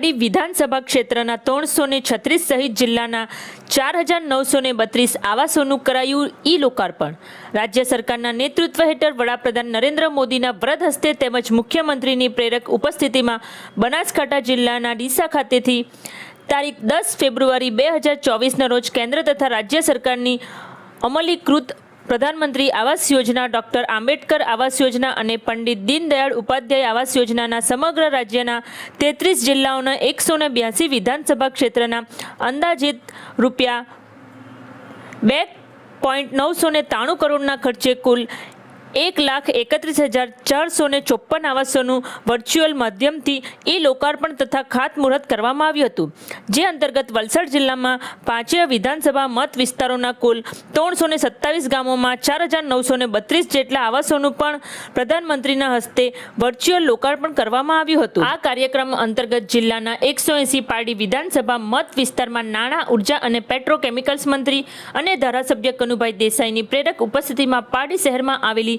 પારડી વિધાનસભા ક્ષેત્રના ત્રણસો છત્રીસ સહિત જિલ્લાના ચાર હજાર નવસો ને બત્રીસ આવાસોનું કરાયું ઈ લોકાર્પણ. રાજ્ય સરકારના નેતૃત્વ હેઠળ વડાપ્રધાન નરેન્દ્ર મોદીના વ્રત હસ્તે તેમજ મુખ્યમંત્રીની પ્રેરક ઉપસ્થિતિમાં બનાસકાંઠા જિલ્લાના ડીસા ખાતેથી તારીખ દસ ફેબ્રુઆરી બે હજાર ચોવીસના રોજ કેન્દ્ર તથા રાજ્ય સરકારની અમલીકૃત પ્રધાનમંત્રી આવાસ યોજના, ડોક્ટર આંબેડકર આવાસ યોજના અને પંડિત દીનદયાળ ઉપાધ્યાય આવાસ યોજનાના સમગ્ર રાજ્યના તેત્રીસ જિલ્લાઓના એકસો બ્યાસી વિધાનસભા ક્ષેત્રના અંદાજિત રૂપિયા બે પોઈન્ટ નવસો ને ત્રાણું કરોડના ખર્ચે કુલ એક લાખ એકત્રીસ હજાર ચારસો ને ચોપન આવાસોનું વર્ચ્યુઅલ માધ્યમથી ઈ લોકાર્પણ તથા ખાતમુહૂર્ત કરવામાં આવ્યું હતું. જે અંતર્ગત વલસાડ જિલ્લામાં પાંચેય વિધાનસભા મત વિસ્તારોના કુલ ત્રણસો ને સત્તાવીસ ગામોમાં ચાર હજાર નવસો ને બત્રીસ જેટલા આવાસોનું પણ પ્રધાનમંત્રીના હસ્તે વર્ચ્યુઅલ લોકાર્પણ કરવામાં આવ્યું હતું. આ કાર્યક્રમ અંતર્ગત જિલ્લાના એકસો એંસી પારડી વિધાનસભા મત વિસ્તારમાં નાણાં, ઊર્જા અને પેટ્રોકેમિકલ્સ મંત્રી અને ધારાસભ્ય કનુભાઈ દેસાઈની પ્રેરક ઉપસ્થિતિમાં પારડી શહેરમાં આવેલી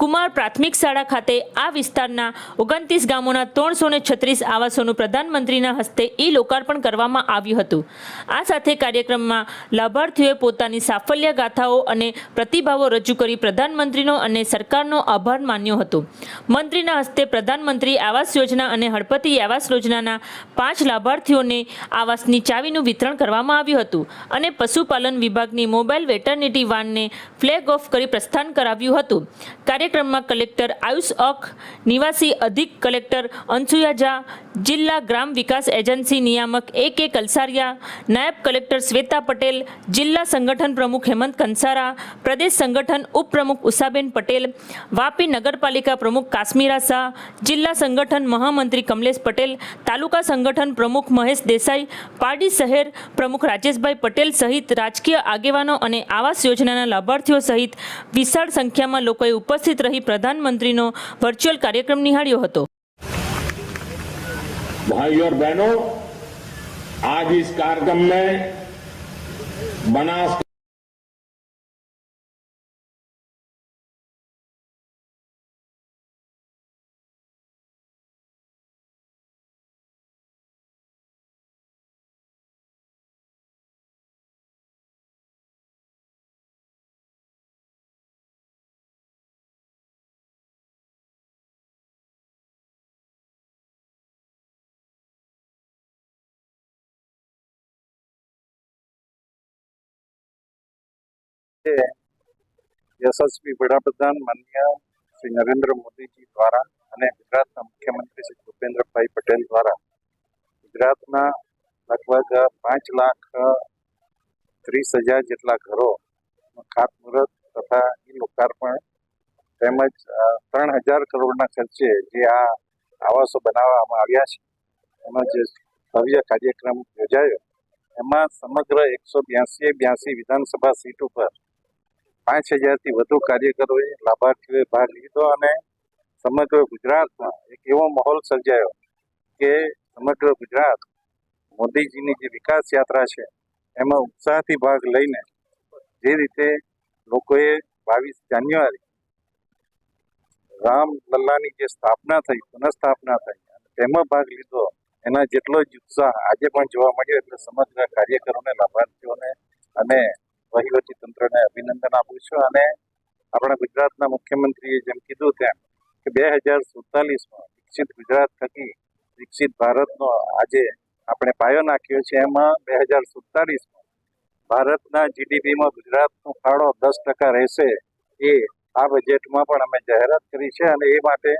કુમાર પ્રાથમિક શાળા ખાતે આ વિસ્તારના ઓગણત્રીસ ગામોના ત્રણસો ને છત્રીસ આવાસોનું પ્રધાનમંત્રીના હસ્તે ઈ લોકાર્પણ કરવામાં આવ્યું હતું. આ સાથે કાર્યક્રમમાં લાભાર્થીઓએ પોતાની સાફલ્ય ગાથાઓ અને પ્રતિભાવો રજૂ કરી પ્રધાનમંત્રીનો અને સરકારનો આભાર માન્યો હતો. મંત્રીના હસ્તે પ્રધાનમંત્રી આવાસ યોજના અને હળપતિ આવાસ યોજનાના પાંચ લાભાર્થીઓને આવાસની ચાવીનું વિતરણ કરવામાં આવ્યું હતું અને પશુપાલન વિભાગની મોબાઈલ વેટરનિટી વાનને ફ્લેગ ઓફ કરી પ્રસ્થાન કરાવ્યું હતું. કાર્યક્રમમાં કલેક્ટર આયુષ અખ નિવાસી અધિક કલેક્ટર અંશુયા ઝા જિલ્લા ગ્રામ વિકાસ એજન્સી નિયામક એ કે કલસારિયા, નાયબ કલેક્ટર શ્વેતા પટેલ, જિલ્લા સંગઠન પ્રમુખ હેમંત કંસારા, પ્રદેશ સંગઠન ઉપપ્રમુખ ઉષાબેન પટેલ, વાપી નગરપાલિકા પ્રમુખ કાશ્મીરા શાહ, જિલ્લા સંગઠન મહામંત્રી કમલેશ પટેલ, તાલુકા સંગઠન પ્રમુખ મહેશ દેસાઈ, પારડી શહેર પ્રમુખ રાજેશભાઈ પટેલ સહિત રાજકીય આગેવાનો અને આવાસ યોજનાના લાભાર્થીઓ સહિત વિશાળ સંખ્યામાં લોકોએ ઉપસ્થિત રહી પ્રધાનમંત્રીનો વર્ચ્યુઅલ કાર્યક્રમ નિહાળ્યો હતો भाई और बहनों आज इस कार्यक्रम में बनास યશસ્વી વડાપ્રધાન માન્ય શ્રી નરેન્દ્ર મોદીજી દ્વારા અને ગુજરાતના મુખ્યમંત્રી શ્રી ભૂપેન્દ્રભાઈ પટેલ દ્વારા ગુજરાતના લગભગ પાંચ લાખ ત્રીસ હજાર જેટલા ઘરો ખાતમુહૂર્ત તથા ઈ લોકાર્પણ તેમજ ત્રણ હજાર કરોડના ખર્ચે જે આ આવાસો બનાવવામાં આવ્યા છે. એનો જે ભવ્ય કાર્યક્રમ યોજાયો. એમાં સમગ્ર એકસો બ્યાસી બ્યાસી વિધાનસભા સીટ ઉપર પાંચ હજારથી વધુ કાર્યકરોએ લાભાર્થીઓએ ભાગ લીધો અને સમગ્ર ગુજરાતમાં એક એવો માહોલ સર્જાયો કે સમગ્ર ગુજરાત મોદીજીની જે વિકાસ યાત્રા છે, એમાં ઉત્સાહથી ભાગ લઈને જે રીતે લોકોએ બાવીસ જાન્યુઆરી રામ લલ્લાની જે સ્થાપના થઈ, પુનઃસ્થાપના થઈ અને તેમાં ભાગ લીધો, એના જેટલો જ ઉત્સાહ આજે પણ જોવા મળ્યો એટલે સમગ્ર કાર્યકરોને, લાભાર્થીઓને અને વહીવટી તંત્રને અભિનંદન આપું છું. અને આપણા ગુજરાતના મુખ્યમંત્રીએ જેમ કીધું તેમ કે બે હજાર સુડતાલીસમાં વિકસિત ગુજરાત થકી વિકસિત ભારતનો આજે આપણે પાયો નાખ્યો છે. એમાં બે હજાર સુડતાલીસમાં ભારતના જીડીપીમાં ગુજરાતનો ફાળો દસ ટકા રહેશે એ આ બજેટમાં પણ અમે જાહેરાત કરી છે. અને એ માટે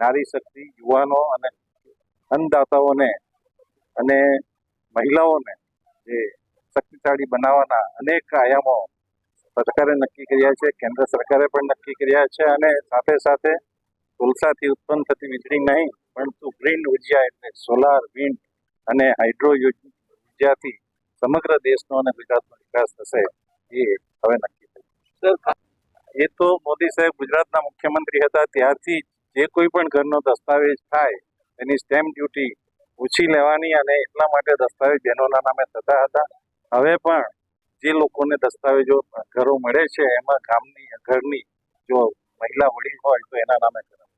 નારી શક્તિ, યુવાનો અને અન્નદાતાઓને અને મહિલાઓને જે શક્તિશાળી બનાવવાના અનેક આયામો સરકારે નક્કી કર્યા છે કેન્દ્ર સરકારે પણ નક્કી કર્યા છે અને સાથે સાથે કોલસાથી ઉત્પન્ન થતી વીજળી નહીં પરંતુ ગ્રીન ઊર્જા એટલે સોલાર વિન્ડ અને હાઇડ્રો ઉર્જાથી સમગ્ર દેશનો અને ગુજરાતનો વિકાસ થશે એ હવે નક્કી થયું. એ તો મોદી સાહેબ ગુજરાતના મુખ્યમંત્રી હતા ત્યારથી જે કોઈ પણ ઘરનો દસ્તાવેજ થાય એની સ્ટેમ્પ ડ્યુટી ઓછી લેવાની અને એટલા માટે દસ્તાવેજ બહેનોના નામે થતા હતા. હવે પણ જે લોકોને દસ્તાવેજો ઘરો મળે છે, એમાં ગામની, ઘરની જો મહિલા વડીલ હોય તો એના નામે કરાવે.